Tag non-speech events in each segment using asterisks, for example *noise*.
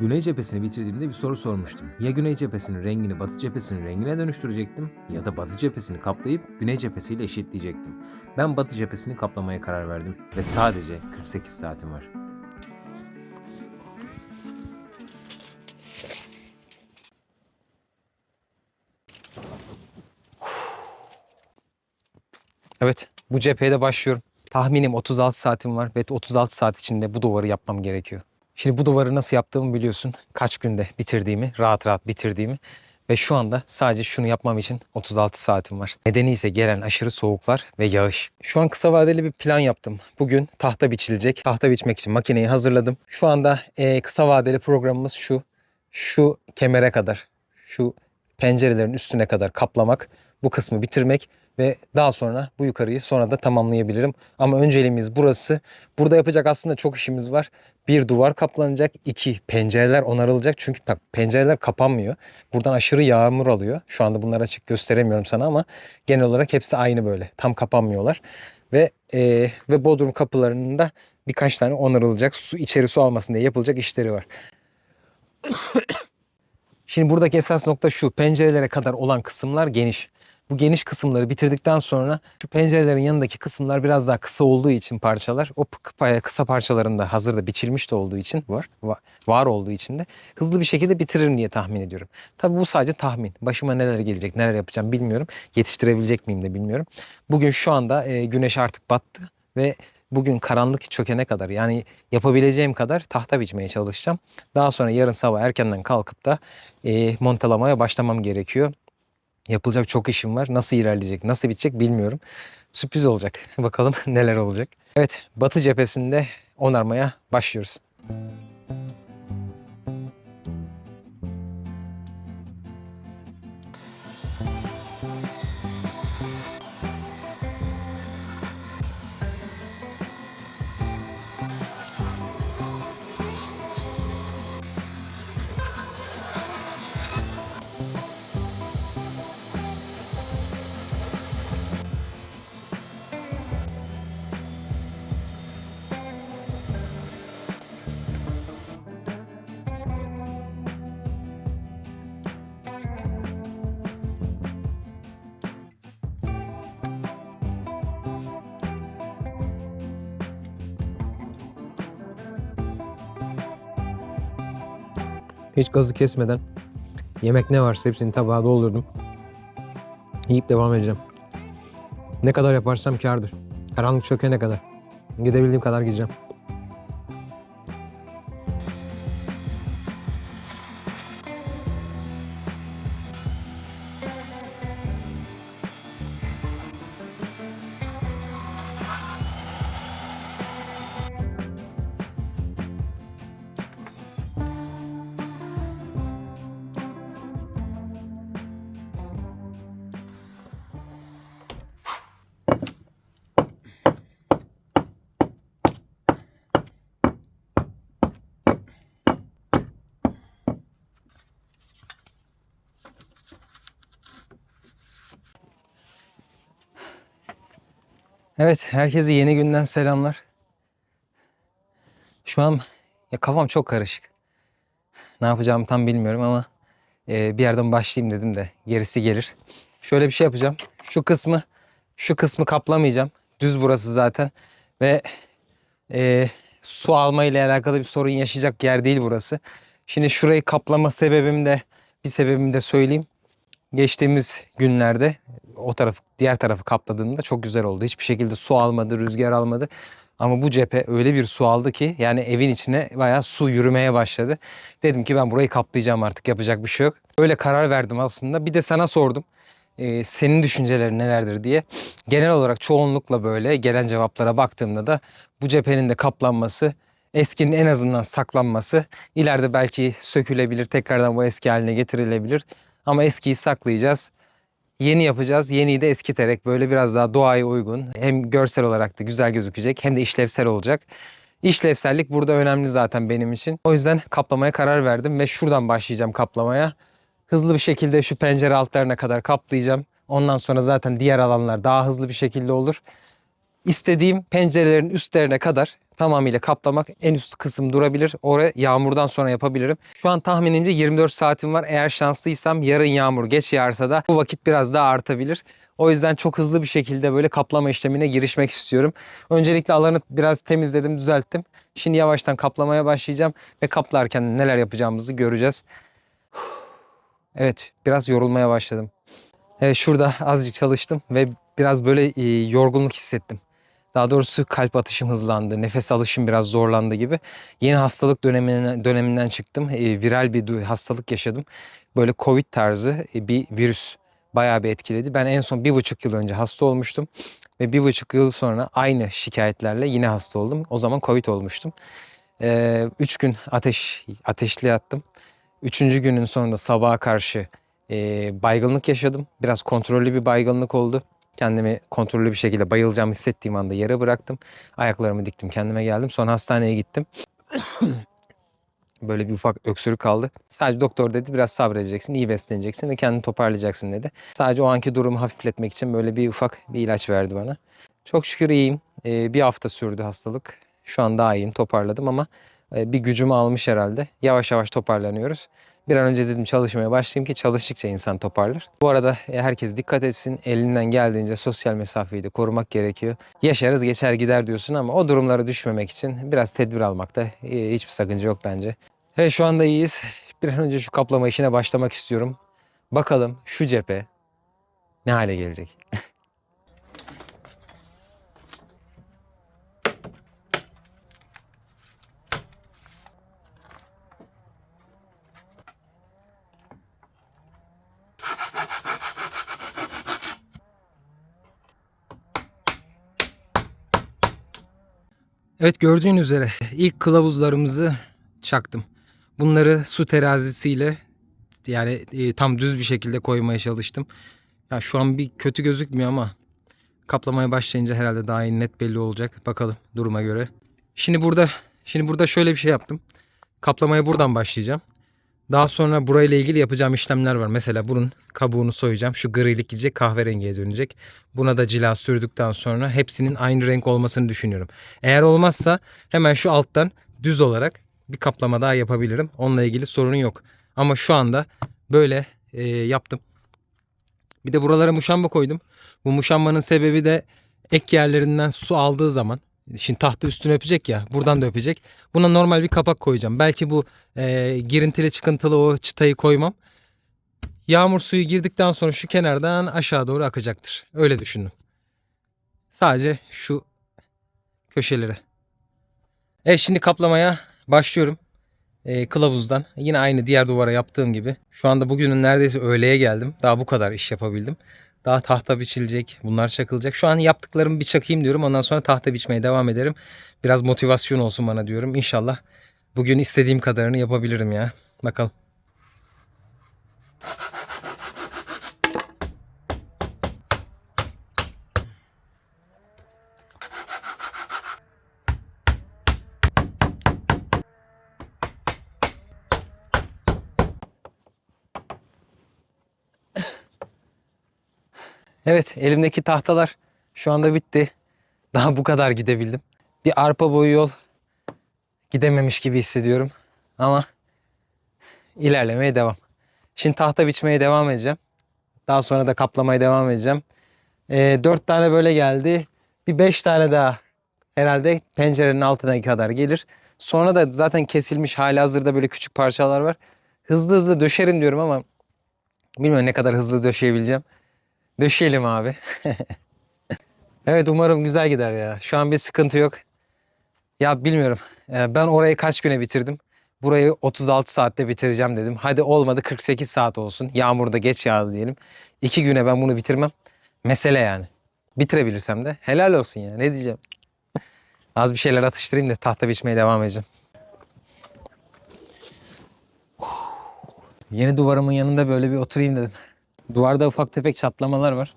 Güney cephesini bitirdiğimde bir soru sormuştum. Ya güney cephesinin rengini batı cephesinin rengine dönüştürecektim ya da batı cephesini kaplayıp güney cephesiyle eşitleyecektim. Ben batı cephesini kaplamaya karar verdim ve sadece 48 saatim var. Evet, bu cepheye de başlıyorum. Tahminim 36 saatim var ve 36 saat içinde bu duvarı yapmam gerekiyor. Şimdi bu duvarı nasıl yaptığımı biliyorsun. Kaç günde bitirdiğimi, rahat rahat bitirdiğimi ve şu anda sadece şunu yapmam için 36 saatim var. Nedeni ise gelen aşırı soğuklar ve yağış. Şu an kısa vadeli bir plan yaptım. Bugün tahta biçilecek. Tahta biçmek için makineyi hazırladım. Şu anda eee, kısa vadeli programımız şu. Şu kemere kadar, şu pencerelerin üstüne kadar kaplamak, bu kısmı bitirmek ve daha sonra bu yukarıyı sonra da tamamlayabilirim. Ama önceliğimiz burası. Burada yapacak aslında çok işimiz var. Bir duvar kaplanacak, iki pencereler onarılacak. Çünkü bak pencereler kapanmıyor. Buradan aşırı yağmur alıyor. Şu anda bunları açık gösteremiyorum sana ama genel olarak hepsi aynı böyle. Tam kapanmıyorlar. Ve eee, ve bodrum kapılarının da birkaç tane onarılacak. Su içeri su almasın diye yapılacak işleri var. Şimdi buradaki esas nokta şu. Pencerelere kadar olan kısımlar geniş. Bu geniş kısımları bitirdikten sonra şu pencerelerin yanındaki kısımlar biraz daha kısa olduğu için parçalar o kısa parçaların da hazırda biçilmiş de olduğu için var va- var olduğu için de hızlı bir şekilde bitiririm diye tahmin ediyorum. Tabii bu sadece tahmin. Başıma neler gelecek, neler yapacağım bilmiyorum. Yetiştirebilecek miyim de bilmiyorum. Bugün şu anda güneş artık battı ve bugün karanlık çökene kadar yani yapabileceğim kadar tahta biçmeye çalışacağım. Daha sonra yarın sabah erkenden kalkıp da e, montalamaya başlamam gerekiyor. Yapılacak çok işim var. Nasıl ilerleyecek, nasıl bitecek bilmiyorum. Sürpriz olacak. *laughs* Bakalım *laughs* neler olacak. Evet, batı cephesinde onarmaya başlıyoruz. Hiç gazı kesmeden yemek ne varsa hepsini tabağa doldurdum. Yiyip devam edeceğim. Ne kadar yaparsam kârdır. Karanlık çökene kadar. Gidebildiğim kadar gideceğim. Evet, herkese yeni günden selamlar. Şu an ya kafam çok karışık. Ne yapacağımı tam bilmiyorum ama e, bir yerden başlayayım dedim de gerisi gelir. Şöyle bir şey yapacağım. Şu kısmı şu kısmı kaplamayacağım. Düz burası zaten ve e, su alma ile alakalı bir sorun yaşayacak yer değil burası. Şimdi şurayı kaplama sebebim de bir sebebimi de söyleyeyim. Geçtiğimiz günlerde o tarafı diğer tarafı kapladığımda çok güzel oldu. Hiçbir şekilde su almadı, rüzgar almadı. Ama bu cephe öyle bir su aldı ki yani evin içine bayağı su yürümeye başladı. Dedim ki ben burayı kaplayacağım artık yapacak bir şey yok. Öyle karar verdim aslında. Bir de sana sordum. Ee, senin düşüncelerin nelerdir diye. Genel olarak çoğunlukla böyle gelen cevaplara baktığımda da bu cephenin de kaplanması eskinin en azından saklanması ileride belki sökülebilir tekrardan bu eski haline getirilebilir ama eskiyi saklayacağız yeni yapacağız. Yeniyi de eskiterek böyle biraz daha doğaya uygun hem görsel olarak da güzel gözükecek hem de işlevsel olacak. İşlevsellik burada önemli zaten benim için. O yüzden kaplamaya karar verdim ve şuradan başlayacağım kaplamaya. Hızlı bir şekilde şu pencere altlarına kadar kaplayacağım. Ondan sonra zaten diğer alanlar daha hızlı bir şekilde olur. İstediğim pencerelerin üstlerine kadar tamamıyla kaplamak en üst kısım durabilir. Oraya yağmurdan sonra yapabilirim. Şu an tahminimce 24 saatim var. Eğer şanslıysam yarın yağmur geç yağarsa da bu vakit biraz daha artabilir. O yüzden çok hızlı bir şekilde böyle kaplama işlemine girişmek istiyorum. Öncelikle alanı biraz temizledim, düzelttim. Şimdi yavaştan kaplamaya başlayacağım ve kaplarken neler yapacağımızı göreceğiz. Evet, biraz yorulmaya başladım. Evet, şurada azıcık çalıştım ve biraz böyle yorgunluk hissettim. Daha doğrusu kalp atışım hızlandı, nefes alışım biraz zorlandı gibi. Yeni hastalık döneminden, döneminden çıktım. E, viral bir hastalık yaşadım. Böyle Covid tarzı e, bir virüs bayağı bir etkiledi. Ben en son bir buçuk yıl önce hasta olmuştum. Ve bir buçuk yıl sonra aynı şikayetlerle yine hasta oldum. O zaman Covid olmuştum. E, üç gün ateş ateşli yattım. Üçüncü günün sonunda sabaha karşı e, baygınlık yaşadım. Biraz kontrollü bir baygınlık oldu. Kendimi kontrollü bir şekilde bayılacağımı hissettiğim anda yere bıraktım. Ayaklarımı diktim, kendime geldim. Sonra hastaneye gittim. Böyle bir ufak öksürük kaldı. Sadece doktor dedi biraz sabredeceksin, iyi besleneceksin ve kendini toparlayacaksın dedi. Sadece o anki durumu hafifletmek için böyle bir ufak bir ilaç verdi bana. Çok şükür iyiyim. Ee, bir hafta sürdü hastalık. Şu an daha iyiyim, toparladım ama e, bir gücümü almış herhalde. Yavaş yavaş toparlanıyoruz. Bir an önce dedim çalışmaya başlayayım ki çalıştıkça insan toparlar. Bu arada e, herkes dikkat etsin. Elinden geldiğince sosyal mesafeyi de korumak gerekiyor. Yaşarız geçer gider diyorsun ama o durumlara düşmemek için biraz tedbir almakta e, hiçbir sakınca yok bence. Evet şu anda iyiyiz. Bir an önce şu kaplama işine başlamak istiyorum. Bakalım şu cephe ne hale gelecek. *laughs* Evet gördüğün üzere ilk kılavuzlarımızı çaktım. Bunları su terazisiyle yani e, tam düz bir şekilde koymaya çalıştım. Ya şu an bir kötü gözükmüyor ama kaplamaya başlayınca herhalde daha iyi net belli olacak. Bakalım duruma göre. Şimdi burada şimdi burada şöyle bir şey yaptım. Kaplamaya buradan başlayacağım. Daha sonra burayla ilgili yapacağım işlemler var. Mesela bunun kabuğunu soyacağım. Şu grilik gidecek kahverengiye dönecek. Buna da cila sürdükten sonra hepsinin aynı renk olmasını düşünüyorum. Eğer olmazsa hemen şu alttan düz olarak bir kaplama daha yapabilirim. Onunla ilgili sorun yok. Ama şu anda böyle e, yaptım. Bir de buralara muşamba koydum. Bu muşambanın sebebi de ek yerlerinden su aldığı zaman Şimdi tahta üstüne öpecek ya. Buradan da öpecek. Buna normal bir kapak koyacağım. Belki bu e, girintili çıkıntılı o çıtayı koymam. Yağmur suyu girdikten sonra şu kenardan aşağı doğru akacaktır. Öyle düşündüm. Sadece şu köşelere. Evet şimdi kaplamaya başlıyorum. E, kılavuzdan. Yine aynı diğer duvara yaptığım gibi. Şu anda bugünün neredeyse öğleye geldim. Daha bu kadar iş yapabildim. Daha tahta biçilecek. Bunlar çakılacak. Şu an yaptıklarımı bir çakayım diyorum. Ondan sonra tahta biçmeye devam ederim. Biraz motivasyon olsun bana diyorum. İnşallah bugün istediğim kadarını yapabilirim ya. Bakalım. Evet elimdeki tahtalar şu anda bitti. Daha bu kadar gidebildim. Bir arpa boyu yol gidememiş gibi hissediyorum. Ama ilerlemeye devam. Şimdi tahta biçmeye devam edeceğim. Daha sonra da kaplamaya devam edeceğim. Ee, dört tane böyle geldi. Bir beş tane daha herhalde pencerenin altına kadar gelir. Sonra da zaten kesilmiş hali hazırda böyle küçük parçalar var. Hızlı hızlı döşerim diyorum ama bilmiyorum ne kadar hızlı döşeyebileceğim. Döşeyelim abi. *laughs* evet umarım güzel gider ya. Şu an bir sıkıntı yok. Ya bilmiyorum. Ee, Ben orayı kaç güne bitirdim? Burayı 36 saatte bitireceğim dedim. Hadi olmadı 48 saat olsun. Yağmurda geç yağdı diyelim. İki güne ben bunu bitirmem. Mesele yani. Bitirebilirsem de helal olsun ya. Ne diyeceğim? Az bir şeyler atıştırayım da tahta biçmeye devam edeceğim. Yeni duvarımın yanında böyle bir oturayım dedim. Duvarda ufak tefek çatlamalar var.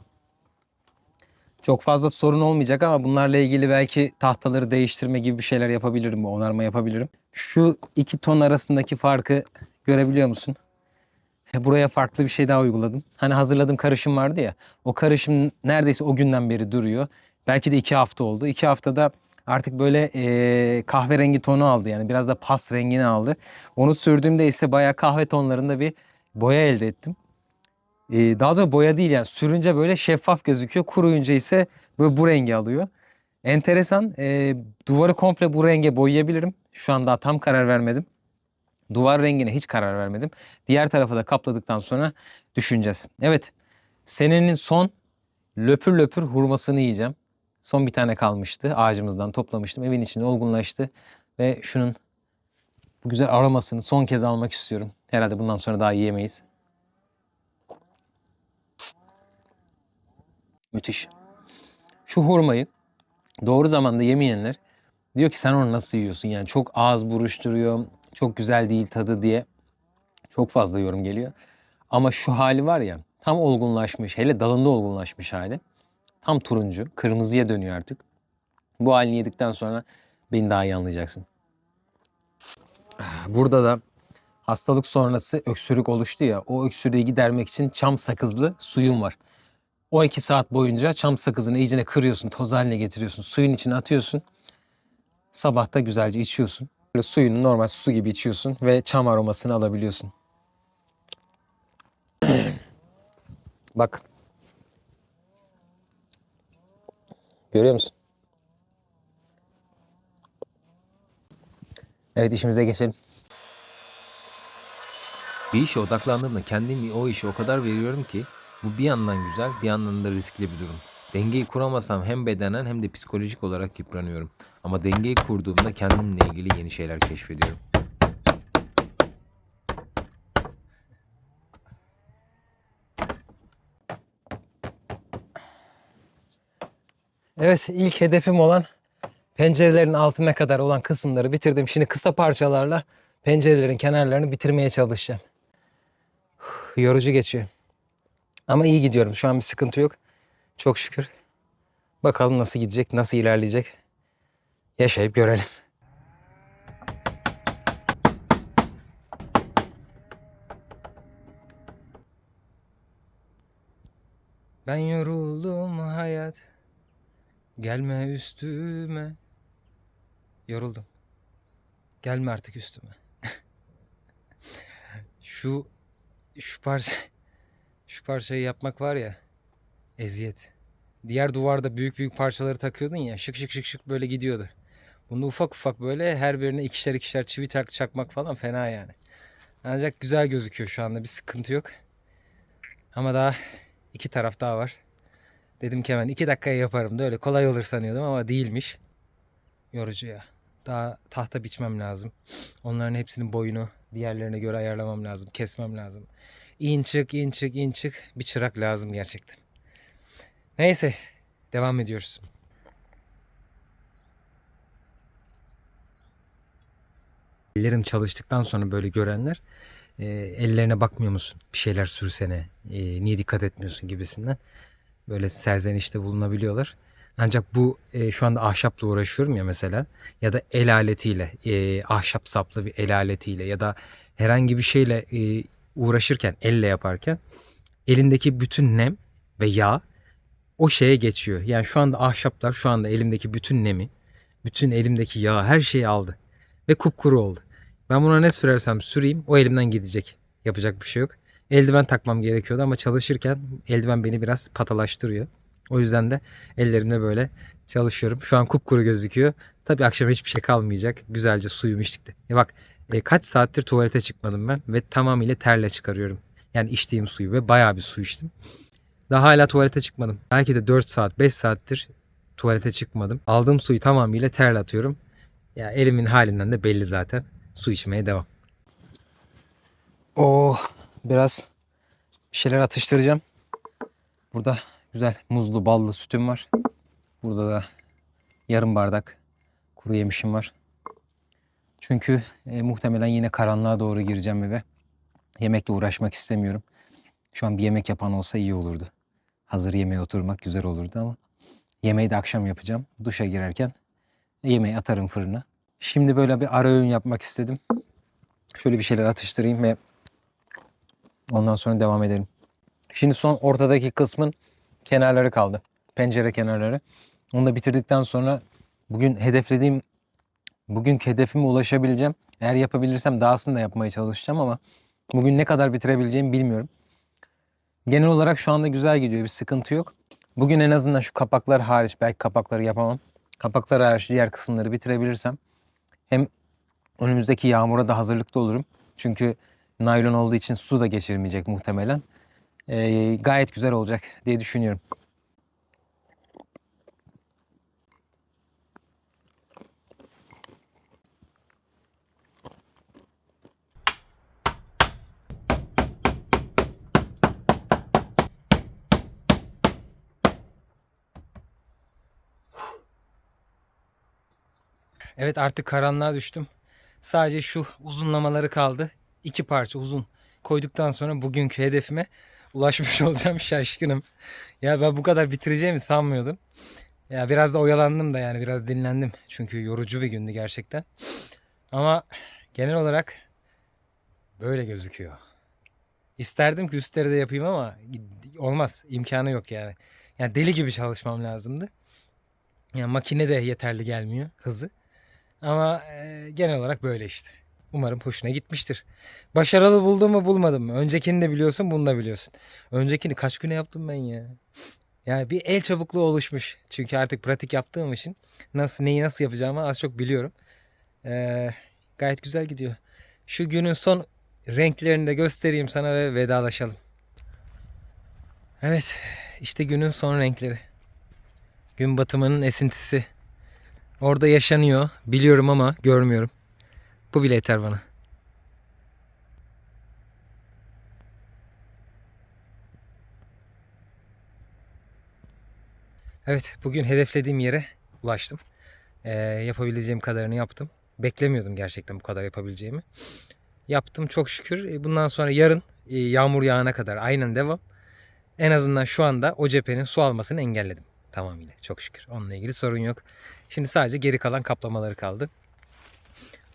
Çok fazla sorun olmayacak ama bunlarla ilgili belki tahtaları değiştirme gibi bir şeyler yapabilirim. Onarma yapabilirim. Şu iki ton arasındaki farkı görebiliyor musun? Buraya farklı bir şey daha uyguladım. Hani hazırladığım karışım vardı ya. O karışım neredeyse o günden beri duruyor. Belki de iki hafta oldu. İki haftada artık böyle eee, kahverengi tonu aldı. Yani biraz da pas rengini aldı. Onu sürdüğümde ise bayağı kahve tonlarında bir boya elde ettim. Eee, daha da boya değil yani sürünce böyle şeffaf gözüküyor. Kuruyunca ise böyle bu rengi alıyor. Enteresan. eee, duvarı komple bu renge boyayabilirim. Şu an daha tam karar vermedim. Duvar rengine hiç karar vermedim. Diğer tarafı da kapladıktan sonra düşüneceğiz. Evet. Senenin son löpür löpür hurmasını yiyeceğim. Son bir tane kalmıştı. Ağacımızdan toplamıştım. Evin içinde olgunlaştı. Ve şunun bu güzel aromasını son kez almak istiyorum. Herhalde bundan sonra daha yiyemeyiz. Müthiş. Şu hurmayı doğru zamanda yemeyenler diyor ki sen onu nasıl yiyorsun? Yani çok ağız buruşturuyor, çok güzel değil tadı diye çok fazla yorum geliyor. Ama şu hali var ya tam olgunlaşmış, hele dalında olgunlaşmış hali. Tam turuncu, kırmızıya dönüyor artık. Bu halini yedikten sonra beni daha iyi anlayacaksın. Burada da hastalık sonrası öksürük oluştu ya. O öksürüğü gidermek için çam sakızlı suyum var. 12 saat boyunca çam sakızını iyicene kırıyorsun, toz haline getiriyorsun, suyun içine atıyorsun. Sabah da güzelce içiyorsun. Böyle suyunu normal su gibi içiyorsun ve çam aromasını alabiliyorsun. *clears throat* Bak. Görüyor musun? Evet işimize geçelim. Bir işe odaklandığımda kendimi o işe o kadar veriyorum ki bu bir yandan güzel bir yandan da riskli bir durum. Dengeyi kuramasam hem bedenen hem de psikolojik olarak yıpranıyorum. Ama dengeyi kurduğumda kendimle ilgili yeni şeyler keşfediyorum. Evet ilk hedefim olan pencerelerin altına kadar olan kısımları bitirdim. Şimdi kısa parçalarla pencerelerin kenarlarını bitirmeye çalışacağım. Yorucu geçiyor. Ama iyi gidiyorum. Şu an bir sıkıntı yok. Çok şükür. Bakalım nasıl gidecek, nasıl ilerleyecek. Yaşayıp görelim. Ben yoruldum hayat. Gelme üstüme. Yoruldum. Gelme artık üstüme. *laughs* şu şu parça şu parçayı yapmak var ya eziyet. Diğer duvarda büyük büyük parçaları takıyordun ya şık şık şık şık böyle gidiyordu. Bunda ufak ufak böyle her birine ikişer ikişer çivi tak çakmak falan fena yani. Ancak güzel gözüküyor şu anda bir sıkıntı yok. Ama daha iki taraf daha var. Dedim ki hemen iki dakikaya yaparım da öyle kolay olur sanıyordum ama değilmiş. Yorucu ya. Daha tahta biçmem lazım. Onların hepsinin boyunu diğerlerine göre ayarlamam lazım. Kesmem lazım. İn çık in çık in çık. Bir çırak lazım gerçekten. Neyse. Devam ediyoruz. Ellerim çalıştıktan sonra böyle görenler e, ellerine bakmıyor musun? Bir şeyler sürsene. e, niye dikkat etmiyorsun gibisinden böyle serzenişte bulunabiliyorlar. Ancak bu e, şu anda ahşapla uğraşıyorum ya mesela ya da el aletiyle e, ahşap saplı bir el aletiyle ya da herhangi bir şeyle e, uğraşırken elle yaparken elindeki bütün nem ve yağ o şeye geçiyor. Yani şu anda ahşaplar şu anda elimdeki bütün nemi, bütün elimdeki yağ her şeyi aldı ve kupkuru oldu. Ben buna ne sürersem süreyim o elimden gidecek. Yapacak bir şey yok. Eldiven takmam gerekiyordu ama çalışırken eldiven beni biraz patalaştırıyor. O yüzden de ellerimle böyle çalışıyorum. Şu an kupkuru gözüküyor. Tabii akşam hiçbir şey kalmayacak. Güzelce suyumu içtik de. Ya bak e, kaç saattir tuvalete çıkmadım ben ve tamamıyla terle çıkarıyorum. Yani içtiğim suyu ve bayağı bir su içtim. Daha hala tuvalete çıkmadım. Belki de 4 saat 5 saattir tuvalete çıkmadım. Aldığım suyu tamamıyla terle atıyorum. Ya elimin halinden de belli zaten. Su içmeye devam. Oh biraz bir şeyler atıştıracağım. Burada güzel muzlu ballı sütüm var. Burada da yarım bardak kuru yemişim var. Çünkü e, muhtemelen yine karanlığa doğru gireceğim eve. Yemekle uğraşmak istemiyorum. Şu an bir yemek yapan olsa iyi olurdu. Hazır yemeğe oturmak güzel olurdu ama yemeği de akşam yapacağım. Duşa girerken yemeği atarım fırına. Şimdi böyle bir ara öğün yapmak istedim. Şöyle bir şeyler atıştırayım ve Ondan sonra devam edelim. Şimdi son ortadaki kısmın kenarları kaldı. Pencere kenarları. Onu da bitirdikten sonra bugün hedeflediğim bugünkü hedefime ulaşabileceğim. Eğer yapabilirsem dahasını da yapmaya çalışacağım ama bugün ne kadar bitirebileceğimi bilmiyorum. Genel olarak şu anda güzel gidiyor. Bir sıkıntı yok. Bugün en azından şu kapaklar hariç belki kapakları yapamam. Kapaklar hariç diğer kısımları bitirebilirsem hem önümüzdeki yağmura da hazırlıklı olurum. Çünkü naylon olduğu için su da geçirmeyecek muhtemelen. Ee, gayet güzel olacak diye düşünüyorum. Evet artık karanlığa düştüm. Sadece şu uzunlamaları kaldı. İki parça uzun koyduktan sonra bugünkü hedefime ulaşmış *laughs* olacağım şaşkınım. Ya ben bu kadar bitireceğimi sanmıyordum. Ya biraz da oyalandım da yani biraz dinlendim. Çünkü yorucu bir gündü gerçekten. Ama genel olarak böyle gözüküyor. İsterdim ki üstleri de yapayım ama olmaz. imkanı yok yani. Yani deli gibi çalışmam lazımdı. Yani makine de yeterli gelmiyor hızı. Ama e, genel olarak böyle işte. Umarım hoşuna gitmiştir. Başarılı buldum mu bulmadım mı? Öncekini de biliyorsun bunu da biliyorsun. Öncekini kaç güne yaptım ben ya? Yani bir el çabukluğu oluşmuş. Çünkü artık pratik yaptığım için nasıl neyi nasıl yapacağımı az çok biliyorum. Ee, gayet güzel gidiyor. Şu günün son renklerini de göstereyim sana ve vedalaşalım. Evet işte günün son renkleri. Gün batımının esintisi. Orada yaşanıyor. Biliyorum ama görmüyorum. Bu bile yeter bana. Evet, bugün hedeflediğim yere ulaştım. Ee, yapabileceğim kadarını yaptım. Beklemiyordum gerçekten bu kadar yapabileceğimi. Yaptım çok şükür. E, Bundan sonra yarın e, yağmur yağana kadar aynen devam. En azından şu anda o cephenin su almasını engelledim tamamıyla. Çok şükür. Onunla ilgili sorun yok. Şimdi sadece geri kalan kaplamaları kaldı.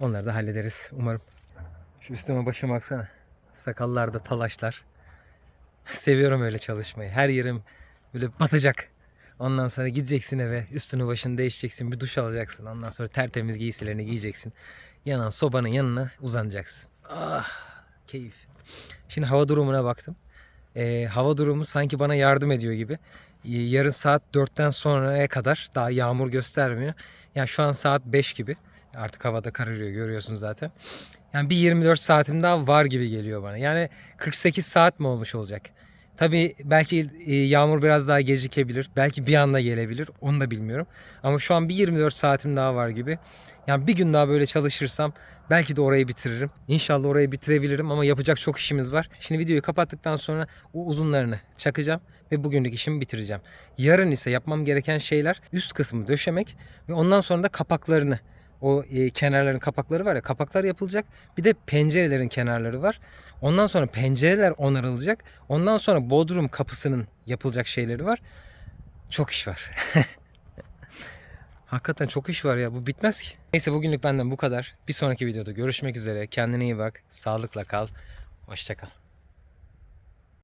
Onları da hallederiz umarım. Şu üstüme başıma baksana. Sakallarda talaşlar. Seviyorum öyle çalışmayı. Her yerim böyle batacak. Ondan sonra gideceksin eve. Üstünü başını değişeceksin. Bir duş alacaksın. Ondan sonra tertemiz giysilerini giyeceksin. Yanan sobanın yanına uzanacaksın. Ah keyif. Şimdi hava durumuna baktım. Ee, hava durumu sanki bana yardım ediyor gibi. Ee, Yarın saat 4'ten sonraya kadar daha yağmur göstermiyor. Yani şu an saat 5 gibi. Artık havada kararıyor görüyorsunuz zaten. Yani bir 24 saatim daha var gibi geliyor bana. Yani 48 saat mi olmuş olacak? Tabii belki e, yağmur biraz daha gecikebilir. Belki bir anda gelebilir. Onu da bilmiyorum. Ama şu an bir 24 saatim daha var gibi. Yani bir gün daha böyle çalışırsam belki de orayı bitiririm. İnşallah orayı bitirebilirim ama yapacak çok işimiz var. Şimdi videoyu kapattıktan sonra o uzunlarını çakacağım ve bugünlük işimi bitireceğim. Yarın ise yapmam gereken şeyler üst kısmı döşemek ve ondan sonra da kapaklarını o e, kenarların kapakları var ya kapaklar yapılacak. Bir de pencerelerin kenarları var. Ondan sonra pencereler onarılacak. Ondan sonra bodrum kapısının yapılacak şeyleri var. Çok iş var. *laughs* Hakikaten çok iş var ya bu bitmez ki. Neyse bugünlük benden bu kadar. Bir sonraki videoda görüşmek üzere. Kendine iyi bak. Sağlıkla kal. Hoşça kal.